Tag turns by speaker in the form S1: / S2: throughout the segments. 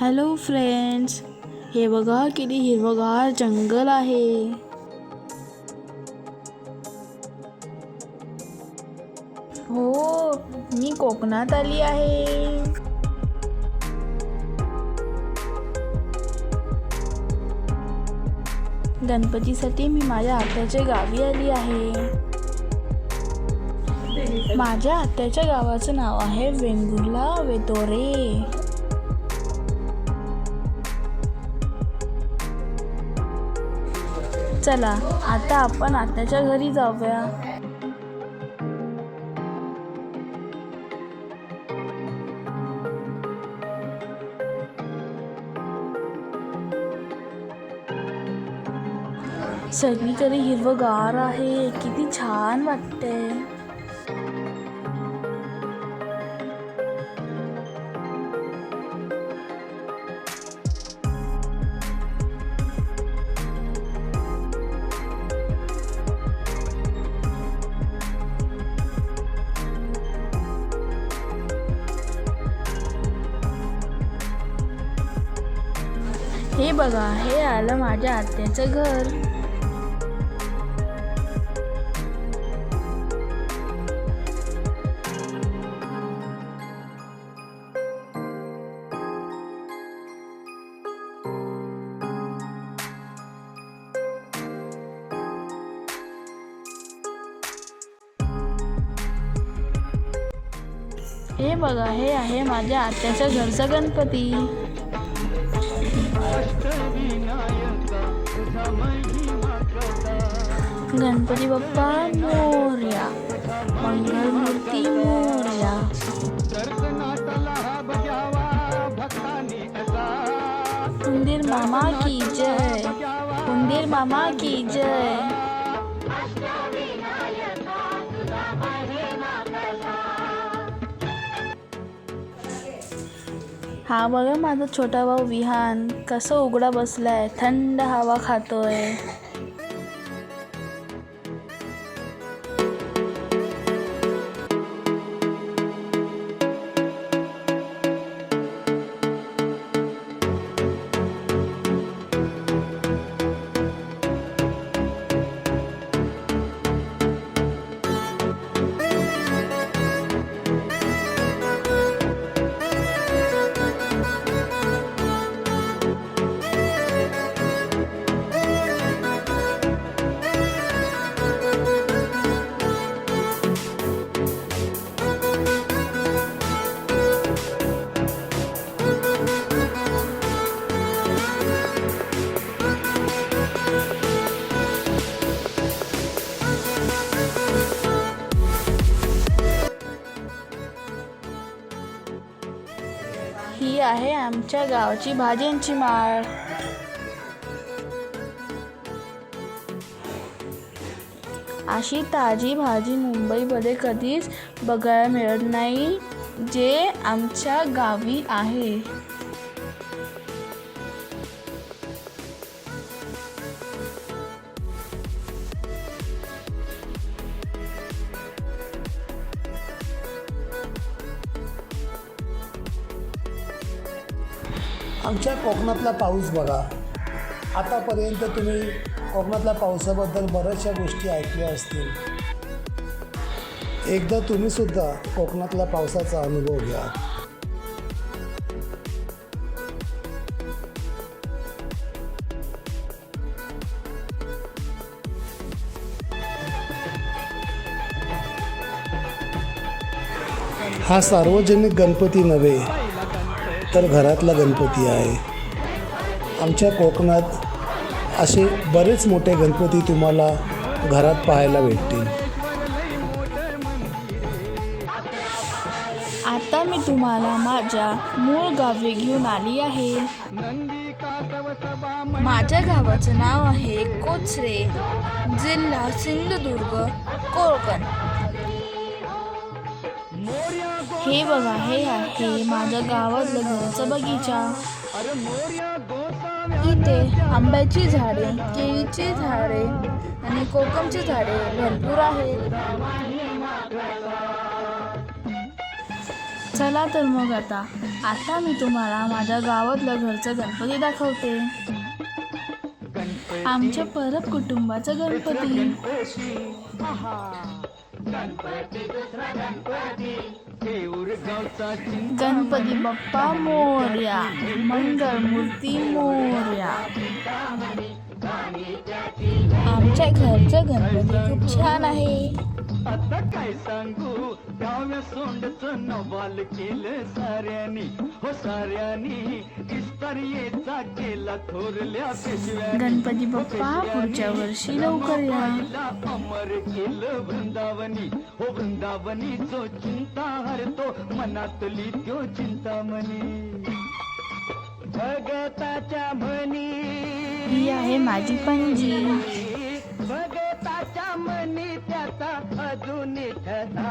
S1: Hello friends हे बघा किती हिरवगार जंगल आहे. हो मी कोकणात आली आहे. गणपतीसाठी मी माझ्या आत्याच्या गावी आली आहे. माझ्या आत्याच्या गावाचं नाव आहे वेंगुर्ला वेतोरे. चला आता आपण आत्याच्या घरी जाऊया. सगळीकडे हिरवगार आहे. किती छान वाटते हे बघा हे आलं माझ्या आत्याचं घर. हे बघा हे आहे माझ्या आत्याच्या घरचा गणपती गणपती बाप्पा मोर्या मंगलमूर्ती मोर्या. कुंदीर मामा की जय कुंदीर मामा की जय. हा बघा माझा छोटा भाऊ विहान कसं उघडा बसलाय थंड हवा खातोय. आहे आमच्या गावची भाज्यांची माळ. अशी ताजी भाजी मुंबईमध्ये कधीच बघायला मिळत नाही जे आमच्या गावी आहे.
S2: आमच्या कोकणातला पाऊस बघा. आतापर्यंत तुम्ही कोकणातल्या पावसाबद्दल बऱ्याचशा गोष्टी ऐकल्या असतील. एकदा तुम्हीसुद्धा कोकणातल्या पावसाचा अनुभव घ्या. हा सार्वजनिक गणपती नव्हे तर घरातला गणपती आहे. आमच्या कोकणात असे बरेच मोठे गणपती तुम्हाला घरात पाहायला भेटतील.
S1: आता मी तुम्हाला माझ्या मूळ गावी घेऊन आली आहे. माझ्या गावाचं नाव आहे कोचरे जिल्हा सिंधुदुर्ग कोकण. हे बघा हे आहे माझ्या गावातलं घराचा बगीचा. इथे आंब्याची झाडे केळीची झाडे आणि कोकमची झाडे भरपूर आहेत. चला तर मग आता आता मी तुम्हाला माझ्या गावातलं घरचं गणपती दाखवते. आमच्या परब कुटुंबाचं गणपती. गणपती बाप्पा मोर्या मंगळमूर्ती मोर्या. आमच्या घरचं गणपती खूप छान आहे.
S3: आता काय सांगू? गाव्या सोंडच नवाल केलं साऱ्यानी. हो साऱ्यानी इस्तारियेचा केला थोरल्या पेशव्यानी.
S1: गणपती बाप्पा पुढच्या वर्षी लवकर या.
S3: अमर केलं वृंदावनी. हो वृंदावनी जो चिंता हरतो मनातली त्यो चिंतामणी. भगताच्या म्हणी.
S1: ही आहे माझी पणजी.
S3: ठसा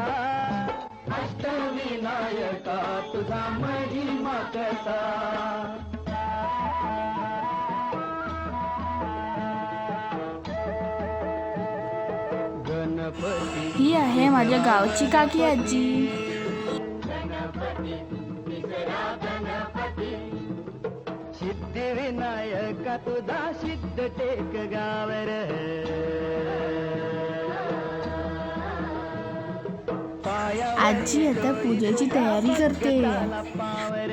S3: अष्टविनायका तुझा महिमा कसा? गणपती
S1: ही आहे माझ्या गावची काकी आजी.
S3: सिद्धिविनायका तुझा सिद्ध टेक गावर
S1: आजी आता पूजेची तयारी करते.
S3: पावर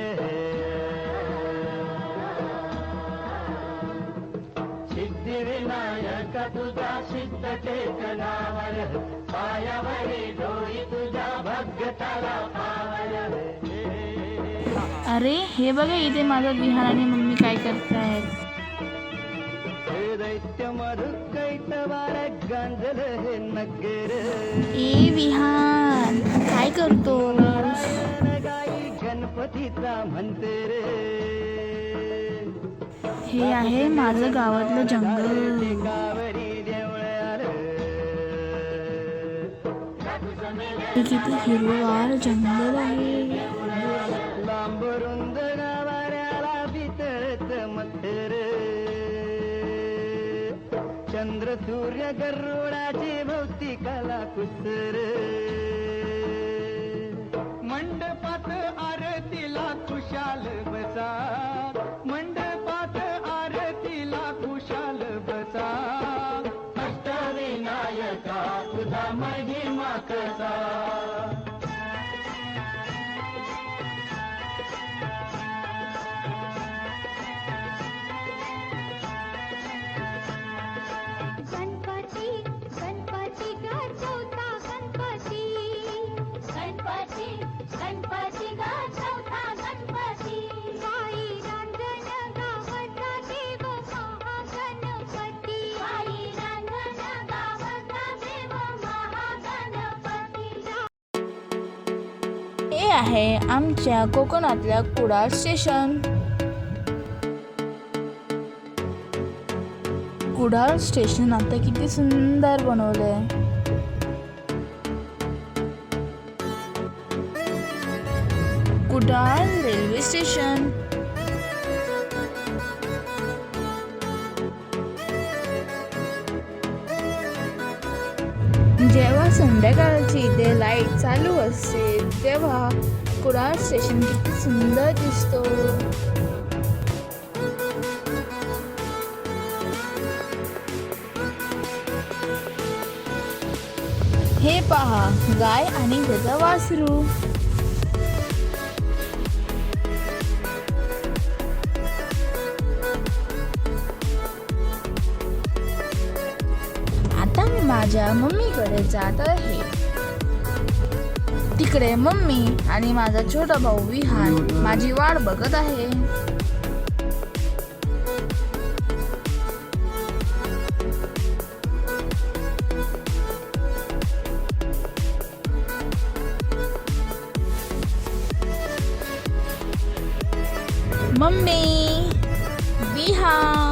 S3: सिद्धिविनायक तुझा सिद्ध टेक गावर पायावरी डोळी तुझ्या भगताला पावर.
S1: अरे हे बघा इथे माझा विहान आणि मम्मी काय करतायत.
S3: दैत्य मधु कैतवार गांजल हे नगर।
S1: ए विहान काय करतो?
S3: गाई गणपतीचा म्हणते रे।
S1: हे आहे माझं गावातलं जंगल.
S3: गावरी
S1: हे किती हिरवगार जंगल आहे.
S3: लांबरुंद गावाऱ्याला बितळत मथर चंद्र सूर्य गरुडाची भोवती कला कुसर. मंडपात आरतीला खुशाल बसा मंडपात आरतीला खुशाल बसा अष्टविनायका तुझा महिमा कसा?
S1: हे आहे आमच्या कोकणातल्या कुडाळ स्टेशन. कुडाळ स्टेशन आता किती सुंदर बनवलंय. Kudal railway station. जेव्हा संध्याकाळची इथे लाइट चालू असते तेव्हा कुडाळ स्टेशन किती सुंदर दिसतो. हे पहा गाय आणि त्याचा वासरू माझ्या मम्मीकडे जात आहे. तिकडे मम्मी आणि माझा छोटा भाऊ विहान माझी वाट बघत आहे. मम्मी विहान.